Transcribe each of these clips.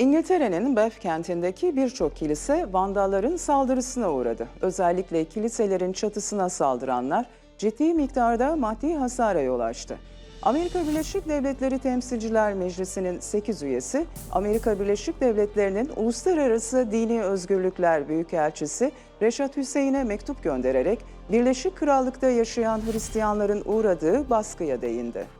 İngiltere'nin Bath kentindeki birçok kilise vandalların saldırısına uğradı. Özellikle kiliselerin çatısına saldıranlar ciddi miktarda maddi hasara yol açtı. Amerika Birleşik Devletleri Temsilciler Meclisi'nin 8 üyesi, Amerika Birleşik Devletleri'nin Uluslararası Dini Özgürlükler Büyükelçisi Reşat Hüseyin'e mektup göndererek Birleşik Krallık'ta yaşayan Hristiyanların uğradığı baskıya değindi.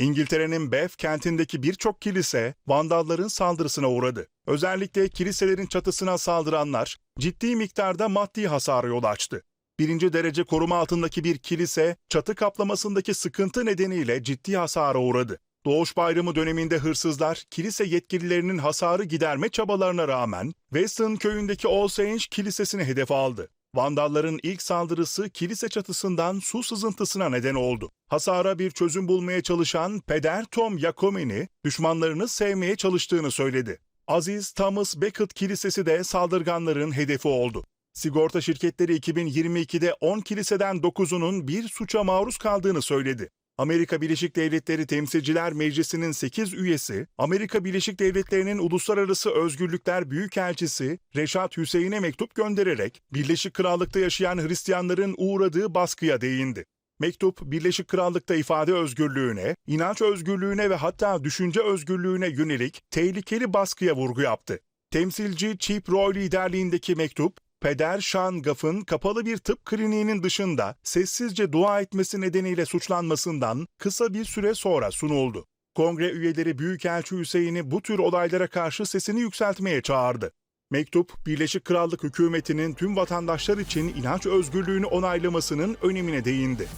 İngiltere'nin Bath kentindeki birçok kilise vandalların saldırısına uğradı. Özellikle kiliselerin çatısına saldıranlar ciddi miktarda maddi hasara yol açtı. Birinci derece koruma altındaki bir kilise çatı kaplamasındaki sıkıntı nedeniyle ciddi hasara uğradı. Doğuş Bayramı döneminde hırsızlar kilise yetkililerinin hasarı giderme çabalarına rağmen Weston köyündeki All kilisesini hedef aldı. Vandalların ilk saldırısı kilise çatısından su sızıntısına neden oldu. Hasara bir çözüm bulmaya çalışan peder Tom Yakomini, düşmanlarını sevmeye çalıştığını söyledi. Aziz Thomas Becket Kilisesi de saldırganların hedefi oldu. Sigorta şirketleri 2022'de 10 kiliseden 9'unun bir suça maruz kaldığını söyledi. Amerika Birleşik Devletleri Temsilciler Meclisi'nin 8 üyesi, Amerika Birleşik Devletleri'nin Uluslararası Özgürlükler Büyükelçisi Reşat Hüseyin'e mektup göndererek Birleşik Krallık'ta yaşayan Hristiyanların uğradığı baskıya değindi. Mektup, Birleşik Krallık'ta ifade özgürlüğüne, inanç özgürlüğüne ve hatta düşünce özgürlüğüne yönelik tehlikeli baskıya vurgu yaptı. Temsilci Chip Roy liderliğindeki mektup, Peder Sean Gaff'ın kapalı bir tıp kliniğinin dışında sessizce dua etmesi nedeniyle suçlanmasından kısa bir süre sonra sunuldu. Kongre üyeleri Büyükelçi Hüseyin'i bu tür olaylara karşı sesini yükseltmeye çağırdı. Mektup, Birleşik Krallık hükümetinin tüm vatandaşlar için inanç özgürlüğünü onaylamasının önemine değindi.